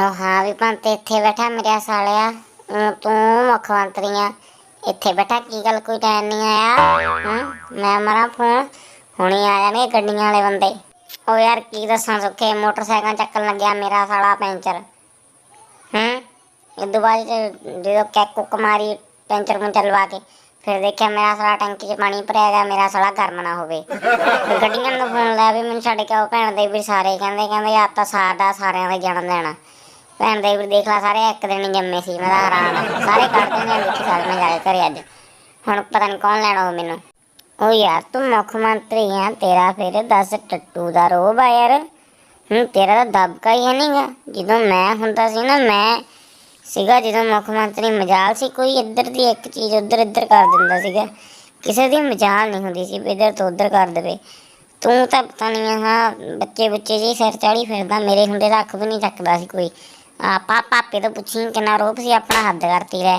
ਹਾਂ ਵੀ ਪੰਤ ਇੱਥੇ ਬੈਠਾ ਮੇਰਾ ਸਾਲਿਆ। ਤੂੰ ਮੁੱਖ ਮੰਤਰੀ ਆ ਇੱਥੇ ਬੈਠਾ ਕੀ ਗੱਲ ਕੋਈ ਟਾਈਮ ਨਹੀਂ ਆਇਆ? ਮੈਂ ਮਰਾਂ ਫੋਨ, ਹੁਣੇ ਆ ਜਾਣੇ ਗੱਡੀਆਂ ਵਾਲੇ ਬੰਦੇ। ਉਹ ਯਾਰ ਕੀ ਦੱਸਾਂ ਸੁੱਖੇ, ਮੋਟਰਸਾਈਕਲ ਚੱਕਣ ਲੱਗਿਆ ਮੇਰਾ ਸਾਲਾ ਪੈਂਚਰ। ਹਮ ਇਦੋਂ ਬਾਅਦ ਜਦੋਂ ਕੈਕ ਕੁੱਕ ਮਾਰੀ ਪੈਂਚਰ ਪੁੰਚਰ ਲਵਾ ਕੇ, ਫਿਰ ਦੇਖਿਆ ਮੇਰਾ ਸਾਲਾ ਟੈਂਕੀ 'ਚ ਪਾਣੀ ਭਰਿਆ ਗਿਆ, ਮੇਰਾ ਸਾਲਾ ਗਰਮ ਨਾ ਹੋਵੇ ਗੱਡੀਆਂ ਨੂੰ ਫੋਨ ਲਾਇਆ ਵੀ ਮੈਨੂੰ ਛੱਡ ਕੇ ਆਓ ਭੈਣ ਦੇ ਵੀ ਸਾਰੇ, ਕਹਿੰਦੇ ਕਹਿੰਦੇ ਆ ਤਾਂ ਸਾਡਾ ਸਾਰਿਆਂ ਦਾ ਜਨਮ ਦੇਣਾ ਭੈਣ ਦੇ ਵੀ ਦੇਖ ਲਾ ਸਾਰੇ, ਇੱਕ ਦਿਨ ਹੀ ਜੰਮੇ ਸੀ, ਮੈਂ ਤਾਂ ਹੈਰਾਨ ਆ। ਸਾਰੇ ਕੱਢਦੇ ਨੇ ਵਿੱਚ ਸਾਰੇ ਮੈਂ ਜਾ ਕੇ ਘਰੇ ਅੱਜ। ਹੁਣ ਪਤਾ ਨਹੀਂ ਕੌਣ ਲੈਣਾ ਉਹ ਮੈਨੂੰ। ਉਹ ਯਾਰ, ਤੂੰ ਮੁੱਖ ਮੰਤਰੀ ਆ, ਤੇਰਾ ਫਿਰ 10 ਟੱਟੂ ਦਾ ਰੋਬ ਆ ਯਾਰ। ਹੁਣ ਤੇਰਾ ਤਾਂ ਦਬਕਾ ਹੀ ਹੈ ਨਹੀਂਗਾ ਜਦੋਂ ਮੈਂ ਹੁੰਦਾ ਸੀ ਨਾ, ਮੈਂ ਸੀਗਾ, ਜਦੋਂ ਮੁੱਖ ਮੰਤਰੀ ਮਜਾਲ ਸੀ, ਕੋਈ ਇੱਧਰ ਦੀ ਇੱਕ ਚੀਜ਼ ਉੱਧਰ ਇੱਧਰ ਕਰ ਦਿੰਦਾ ਸੀਗਾ। ਕਿਸੇ ਦੀ ਮਜਾਲ ਨਹੀਂ ਹੁੰਦੀ ਸੀ ਵੀ ਇੱਧਰ ਤੋਂ ਉੱਧਰ ਕਰ ਦੇਵੇ। ਤੂੰ ਤਾਂ ਪਤਾ ਨਹੀਂ ਹਾਂ ਬੱਚੇ ਬੱਚੇ ਜੀ ਸਿਰ ਚੜੀ ਫਿਰਦਾ, ਮੇਰੇ ਹੁੰਦੇ ਤਾਂ ਅੱਖ ਵੀ ਨਹੀਂ ਚੱਕਦਾ ਸੀ ਕੋਈ। ਆ ਪਾਪੇ ਤੋਂ ਪੁੱਛੀ ਕਿੰਨਾ ਰੋਪ ਸੀ ਆਪਣਾ ਹੱਦ ਕਰਤੀ ਲੈ